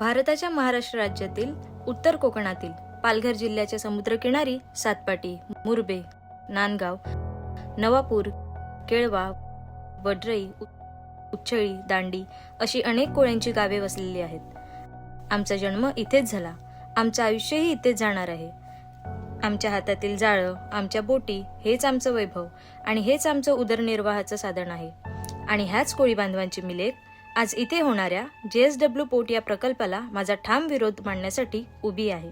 भारताच्या महाराष्ट्र राज्यातील उत्तर कोकणातील पालघर जिल्ह्याच्या समुद्रकिनारी सातपाटी मुरबे नांदगाव नवापूर केळवा वडरई उच्छळी दांडी अशी अनेक कोळ्यांची गावे वसलेली आहेत. आमचा जन्म इथेच झाला. आमचं आयुष्यही इथेच जाणार आहे. आमच्या हातातील जाळं आमच्या बोटी हेच आमचं वैभव आणि हेच आमचं उदरनिर्वाहाचं साधन आहे. आणि ह्याच कोळी बांधवांची मिलेत आज इथे होणाऱ्या जे एस डब्ल्यू पोर्ट या प्रकल्पाला माझा ठाम विरोध मांडण्यासाठी उभी आहे.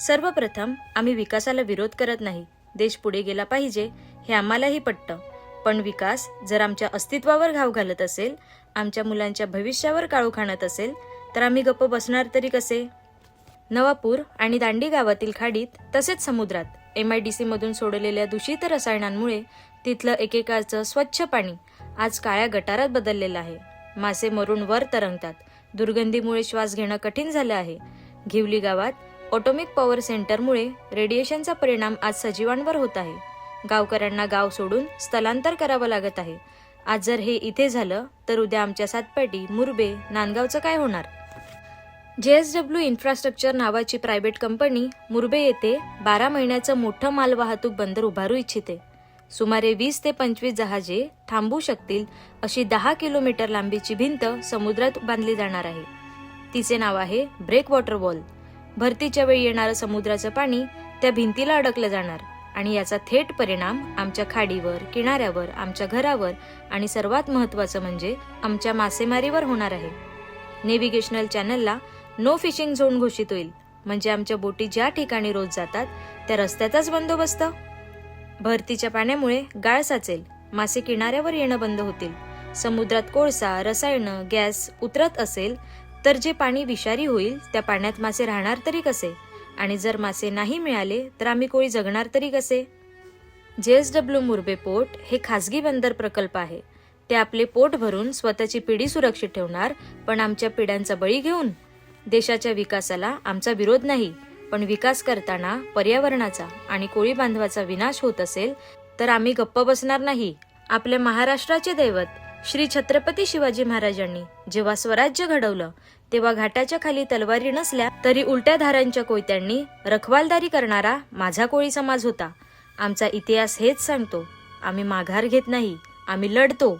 सर्वप्रथम आम्ही विकासाला विरोध करत नाही. देश पुढे गेला पाहिजे हे आम्हालाही पटतं. पण विकास जर आमच्या अस्तित्वावर घाव घालत असेल आमच्या मुलांच्या भविष्यावर काळू खाणत असेल तर आम्ही गप्प बसणार तरी कसे? नवापूर आणि दांडी गावातील खाडीत तसेच समुद्रात एम आय डी सीमधून सोडलेल्या दूषित रसायनांमुळे तिथलं एकेकाळचं स्वच्छ पाणी आज काळ्या गटारात बदललेलं आहे. मासे मरून वर तरंगतात. दुर्गंधीमुळे श्वास घेणं कठीण झालं आहे. घिवली गावात ऑटोमिक पॉवर सेंटरमुळे रेडिएशनचा परिणाम आज सजीवांवर होत आहे. गावकऱ्यांना गाव सोडून स्थलांतर करावं लागत आहे. आज जर हे इथे झालं तर उद्या आमच्या सातपाटी मुरबे नांदगावचं काय होणार? जे एस डब्ल्यू इन्फ्रास्ट्रक्चर नावाची प्रायव्हेट कंपनी मुरबे येथे बारा महिन्याचं मोठं माल वाहतूक बंदर उभारू इच्छिते. सुमारे वीस ते पंचवीस जहाजे थांबू शकतील अशी दहा किलोमीटर लांबीची भिंत समुद्रात बांधली जाणार आहे. तिचे नाव आहे ब्रेक वॉटर वॉल. भरतीच्या वेळी येणारं समुद्राचं पाणी त्या भिंतीला अडकलं जाणार आणि याचा थेट परिणाम आमच्या खाडीवर किनाऱ्यावर आमच्या घरावर आणि सर्वात महत्त्वाचं म्हणजे आमच्या मासेमारीवर होणार आहे. नेव्हिगेशनल चॅनलला नो फिशिंग झोन घोषित होईल. म्हणजे आमच्या बोटी ज्या ठिकाणी रोज जातात त्या रस्त्याचाच बंदोबस्त? भरतीच्या पाण्यामुळे गाळ साचेल मासे किनाऱ्यावर येणं बंद होतील. समुद्रात कोळसा रसायनं गॅस उतरत असेल तर जे पाणी विषारी होईल त्या पाण्यात मासे राहणार तरी कसे? आणि जर मासे नाही मिळाले तर आम्ही कोळी जगणार तरी कसे? जे एस डब्ल्यू मुर्बे पोर्ट हे खासगी बंदर प्रकल्प आहे. ते आपले पोट भरून स्वतःची पिढी सुरक्षित ठेवणार पण आमच्या पिढ्यांचा बळी घेऊन? देशाच्या विकासाला आमचा विरोध नाही. पण विकास करताना पर्यावरणाचा आणि कोळी बांधवाचा विनाश होत असेल तर आम्ही गप्प बसणार नाही. आपल्या महाराष्ट्राचे दैवत श्री छत्रपती शिवाजी महाराजांनी जेव्हा स्वराज्य घडवलं तेव्हा घाटाच्या खाली तलवारी नसल्या तरी उलट्या धारांच्या कोयत्यांनी रखवालदारी करणारा माझा कोळी समाज होता. आमचा इतिहास हेच सांगतो आम्ही माघार घेत नाही आम्ही लढतो.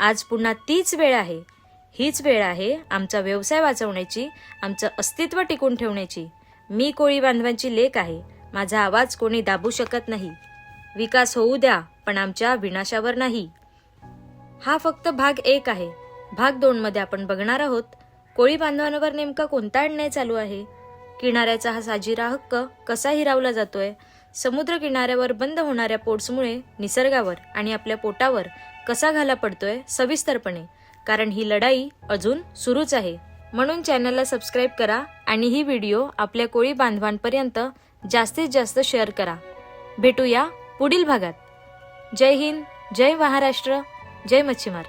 आज पुन्हा तीच वेळ आहे. हीच वेळ आहे आमचा व्यवसाय वाचवण्याची आमचं अस्तित्व टिकून ठेवण्याची. मी कोळी बांधवांची लेख आहे. माझा आवाज कोणी दाबू शकत नाही. विकास होऊ द्या पण आमच्या विनाशावर नाही. हा फक्त भाग एक आहे. भाग दोन मध्ये आपण बघणार आहोत कोळी बांधवांवर नेमका कोणता अन्याय चालू आहे? किनाऱ्याचा हा साजिरा हक्क कसा हिरावला जातोय? समुद्र किनाऱ्यावर बंद होणाऱ्या पोर्ट्समुळे निसर्गावर आणि आपल्या पोटावर कसा घाला पडतोय सविस्तरपणे? कारण ही लढाई अजून सुरूच आहे. म्हणून चॅनलला सबस्क्राईब करा आणि ही व्हिडिओ आपल्या कोळी बांधवांपर्यंत जास्तीत जास्त शेअर करा. भेटूया पुढील भागात. जय हिंद जय महाराष्ट्र जय मच्छीमार.